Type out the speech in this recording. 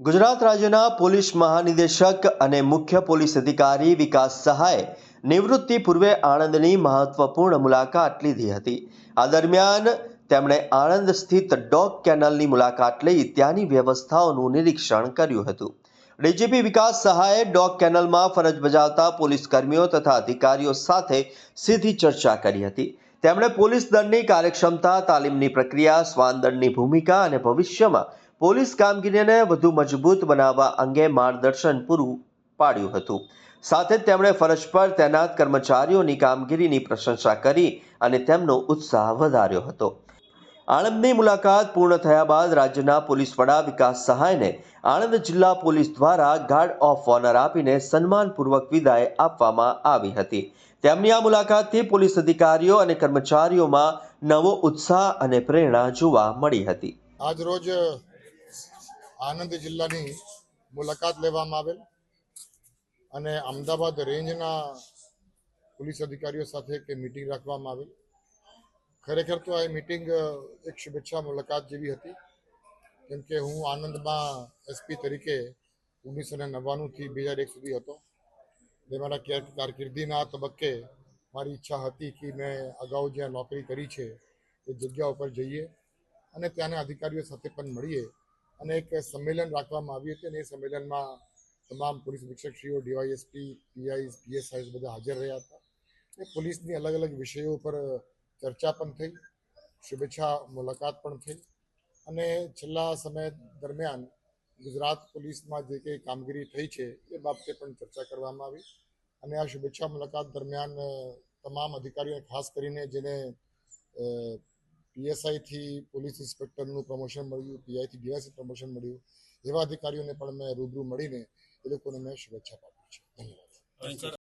ગુજરાત રાજ્યના પોલીસ મહાનિદેશક અને મુખ્ય પોલીસ અધિકારી વિકાસ સહાય નિવૃત્તિ પૂર્વે આણંદની મહત્વપૂર્ણ મુલાકાત લીધી હતી. આ દરમિયાન તેમણે આણંદ સ્થિત ડોગ કેનલની મુલાકાત લઈ ત્યાંની વ્યવસ્થાઓનું નિરીક્ષણ કર્યું હતું. ડીજીપી વિકાસ સહાયે ડોગ કેનલમાં ફરજ બજાવતા પોલીસ કર્મીઓ તથા અધિકારીઓ સાથે સીધી ચર્ચા કરી હતી. તેમણે પોલીસ દળની કાર્યક્ષમતા, તાલીમની પ્રક્રિયા શ્વાન દળની ભૂમિકા અને ભવિષ્યમાં પોલીસ કામગીરીને વધુ મજબૂત બનાવવા અંગે માર્ગદર્શન પૂરું પાડ્યું હતું. સાથે તેમણે ફરજ પર તૈનાત કર્મચારીઓની કામગીરીની પ્રશંસા કરી અને તેમનો ઉત્સાહ વધાર્યો હતો. આણંદની મુલાકાત પૂર્ણ થયા બાદ રાજ્યના પોલીસ વડા વિકાસ સહાયને આણંદ જિલ્લા પોલીસ દ્વારા ગાર્ડ ઓફ ઓનર આપીને સન્માનપૂર્વક વિદાય આપવામાં આવી હતી. તેમની આ મુલાકાતથી પોલીસ અધિકારીઓ અને કર્મચારીઓમાં નવો ઉત્સાહ અને પ્રેરણા જોવા મળી હતી. આજ રોજ આનંદ જિલ્લાની મુલાકાત લેવામાં આવેલ અને અમદાવાદ રેન્જના પોલીસ અધિકારીઓ સાથે કે મીટિંગ રાખવામાં આવેલ. ખરેખર તો આ મીટિંગ એક શુભેચ્છા મુલાકાત જેવી હતી. કેમ કે હું આનંદમાં એસપી તરીકે ઓગણીસો ને નવ્વાણુંથી બે હજાર એક સુધી હતો. એટલે મારા કારકિર્દીના તબક્કે મારી ઈચ્છા હતી કે મેં અગાઉ જ્યાં નોકરી કરી છે એ જગ્યા ઉપર જઈએ અને ત્યાંના અધિકારીઓ સાથે પણ મળીએ. અને એક સંમેલન રાખવામાં આવ્યું હતું અને એ સંમેલનમાં તમામ પોલીસ અધિક્ષકશ્રીઓ, ડીવાયએસપી, પીઆઈ પીએસઆઈ બધા હાજર રહ્યા હતા. એ પોલીસની અલગ અલગ વિષયો પર ચર્ચા પણ થઈ, શુભેચ્છા મુલાકાત પણ થઈ અને છેલ્લા સમય દરમિયાન ગુજરાત પોલીસમાં જે કંઈ કામગીરી થઈ છે એ બાબતે પણ ચર્ચા કરવામાં આવી અને આ શુભેચ્છા મુલાકાત દરમિયાન તમામ અધિકારીઓને ખાસ કરીને જેને પીએસઆઈથી પોલીસ ઇન્સ્પેક્ટરનું પ્રમોશન મળ્યું, પીઆઈથી ડીવાયસી પ્રમોશન મળ્યું. એવા અધિકારીઓને પણ મેં રૂબરૂ મળીને એ લોકોને મેં શુભેચ્છા પાઠવી છે. ધન્યવાદ.